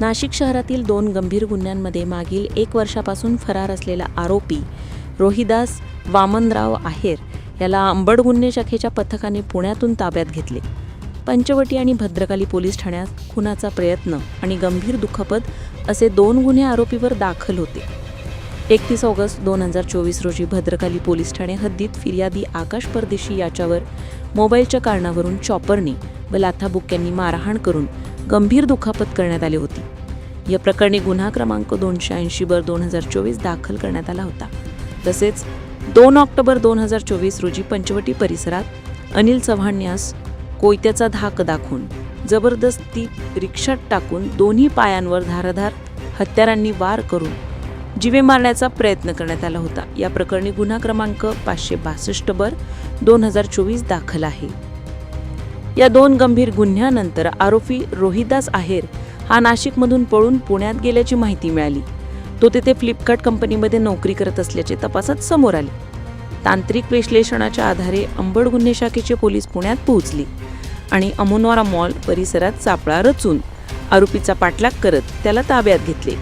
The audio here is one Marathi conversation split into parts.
नाशिक शहरातील दोन गंभीर गुन्ह्यांमध्ये मागील एक वर्षापासून फरार असलेला आरोपी रोहिदास वामनराव आहेर याला अंबड गुन्हे शाखेच्या पथकाने पुण्यातून ताब्यात घेतले. पंचवटी आणि भद्रकाली पोलीस ठाण्यात खुनाचा प्रयत्न आणि गंभीर दुखापत असे दोन गुन्हे आरोपीवर दाखल होते. एकतीस ऑगस्ट दोन हजार चोवीस रोजी भद्रकाली पोलीस ठाणे हद्दीत फिर्यादी आकाश परदेशी याच्यावर मोबाईलच्या कारणावरून चॉपरने व लाथाबुक्यांनी मारहाण करून गंभीर दुखापत करण्यात आली होती. या प्रकरणी गुन्हा क्रमांक दोनशे ऐंशी बर दोन हजार चोवीस दाखल करण्यात आला होता. तसेच दोन ऑक्टोबर दोन हजार चोवीस रोजी पंचवटी परिसरात अनिल चव्हाण यास कोयत्याचा धाक दाखवून जबरदस्ती रिक्षात टाकून दोन्ही पायांवर धारधार हत्यारांनी वार करून जीवे मारण्याचा प्रयत्न करण्यात आला होता. या प्रकरणी गुन्हा क्रमांक पाचशे बासष्ट बर दोन हजार चोवीस दाखल आहे. या दोन गंभीर गुन्ह्यानंतर आरोपी रोहिदास आहेर हा नाशिकमधून पळून पुण्यात गेल्याची माहिती मिळाली. तो तेथे फ्लिपकार्ट कंपनीमध्ये नोकरी करत असल्याचे तपासात समोर आले. तांत्रिक विश्लेषणाच्या आधारे अंबड गुन्हे शाखेचे पोलीस पुण्यात पोहोचले आणि अमोनवारा मॉल परिसरात सापळा रचून आरोपीचा पाठलाग करत त्याला ताब्यात घेतले.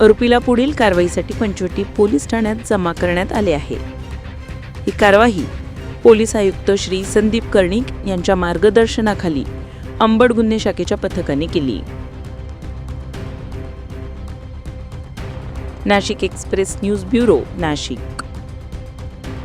आरोपीला पुढील कारवाईसाठी पंचवटी पोलीस ठाण्यात जमा करण्यात आले आहे. ही कारवाई पोलीस आयुक्त श्री संदीप कर्णिक यांच्या मार्गदर्शनाखाली अंबड गुन्हे शाखेच्या पथकाने केली. Nashik express news bureau Nashik.